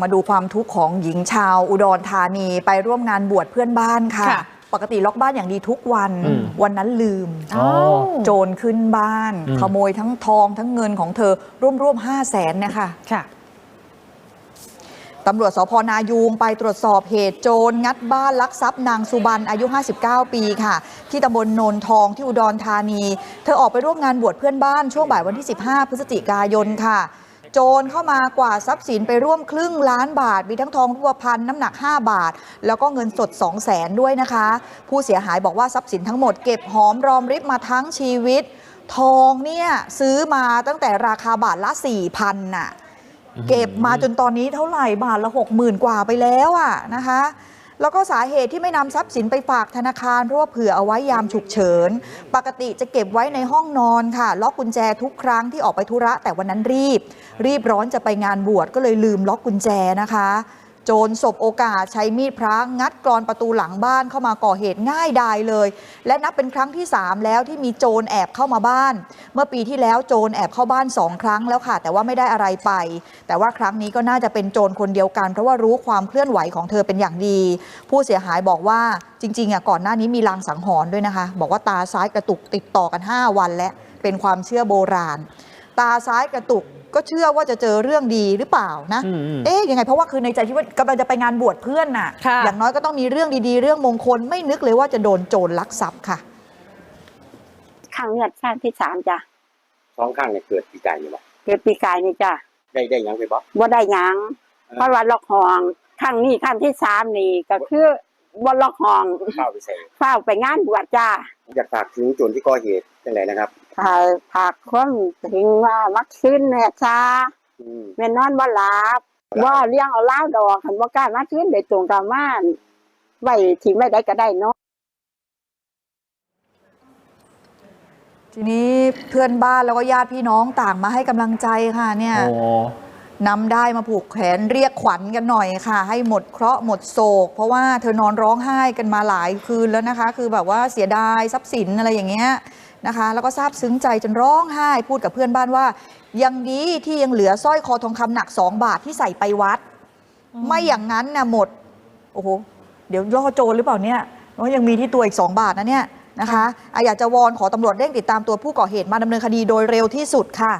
มาดูความทุกข์ของหญิงชาวอุดรธานีไปร่วมงานบวชเพื่อนบ้านค่ะ ค่ะปกติล็อกบ้านอย่างดีทุกวัน อืมวันนั้นลืม อ๋อ โจรขึ้นบ้าน อืม ขโมยทั้งทองทั้งเงินของเธอร่วมๆห้าแสนนะคะ ค่ะ ตำรวจสพนายูงไปตรวจสอบเหตุโจรงัดบ้านลักทรัพย์นางสุบันอายุ 59 ปีค่ะ ที่ตำบลโนนทองที่อุดรธานี เธอออกไปร่วมงานบวชเพื่อนบ้านช่วงบ่ายวันที่ 15 พฤศจิกายนค่ะ โจรเข้ามากว่าดทรัพย์สินไปร่วมครึ่งล้านบาท มีทั้งทองรูปพรรณน้ำหนัก 5 บาท แล้วก็เงินสด 2 0 0แสนด้วยนะคะ ผู้เสียหายบอกว่าทรัพย์สินทั้งหมดเก็บหอมรอมริบมาทั้งชีวิต ทองเนี่ยซื้อมาตั้งแต่ราคาบาทละ 4,000น่ะเก็บมาจนตอนนี้เท่าไหร่บาทละหกหมื่นกว่าไปแล้วอะนะคะ แล้วก็สาเหตุที่ไม่นำทรัพย์สินไปฝากธนาคารเพราะว่าเผื่อเอาไว้ยามฉุกเฉิน ปกติจะเก็บไว้ในห้องนอนค่ะ ล็อกกุญแจทุกครั้งที่ออกไปธุระ แต่วันนั้นรีบ รีบร้อนจะไปงานบวชก็เลยลืมล็อกกุญแจนะคะ โจรสบโอกาสใช้มีดพระงัดกรอนประตูหลังบ้านเข้ามาก่อเหตุง่ายดายเลย และนับเป็นครั้งที่ 3 แล้วที่มีโจรแอบเข้ามาบ้าน เมื่อปีที่แล้วโจรแอบเข้าบ้าน 2 ครั้งแล้วค่ะ แต่ว่าไม่ได้อะไรไป แต่ว่าครั้งนี้ก็น่าจะเป็นโจรคนเดียวกัน เพราะว่ารู้ความเคลื่อนไหวของเธอเป็นอย่างดี ผู้เสียหายบอกว่าจริงๆอะก่อนหน้านี้มีลางสังหรณ์ด้วยนะคะ บอกว่าตาซ้ายกระตุกติดต่อกัน 5 วันและเป็นความเชื่อโบราณ ตาซ้ายกระตุก ก็เชื่อว่าจะเจอเรื่องดีหรือเปล่านะ อืมอืม เอ๊ะยังไงเพราะว่าคือในใจคิดว่ากำลังจะไปงานบวชเพื่อนน่ะ ค่ะ อย่างน้อยก็ต้องมีเรื่องดีๆ เรื่องมงคลไม่นึกเลยว่าจะโดนโจรลักทรัพย์ค่ะ ข้างเงือดข้างที่สามจ้ะสองข้างเนี่ยเกิดปีกายอยู่บ่เกิดปีกายนี่จ้ะได้ได้หยังไปบ่ บ่ได้หยัง เพราะว่าล็อกห้องข้างนี้ข้างที่สามนี่ก็คือ บ่ล็อกห้องเข้าไปใส่เฝ้าไปงานบวชจ้าอยากฝากถึงโจรที่ก่อเหตุจังไดนะครับถ้าผากคนถึงว่ามักขึ้นแน่จ้าอืมแม่นอนบ่หลับบ่เลี้ยงเอาล้าวดอกคันบ่กล้ามาขึ้นโดยตรงกับม่านไว้ที่ไม่ได้ก็ได้เนาะ ทีนี้เพื่อนบ้านแล้วก็ญาติพี่น้องต่างมาให้กำลังใจค่ะเนี่ย โอ้ นำได้มาผูกแขนเรียกขวัญกันหน่อยค่ะ ให้หมดเคราะห์หมดโศก เพราะว่าเธอนอนร้องไห้กันมาหลายคืนแล้วนะคะ คือแบบว่าเสียดายทรัพย์สินอะไรอย่างเงี้ยนะคะ แล้วก็ซาบซึ้งใจจนร้องไห้พูดกับเพื่อนบ้านว่า ยังดีที่ยังเหลือสร้อยคอทองคำหนัก2บาทที่ใส่ไปวัด ไม่อย่างนั้นนะหมดโอ้โหเดี๋ยวล่อโจรหรือเปล่าเนี่ยเพราะยังมีที่ตัวอีก2บาทนะเนี่ยนะคะอะอยากจะวอนขอตำรวจเร่งติดตามตัวผู้ก่อเหตุมาดำเนินคดีโดยเร็วที่สุดค่ะ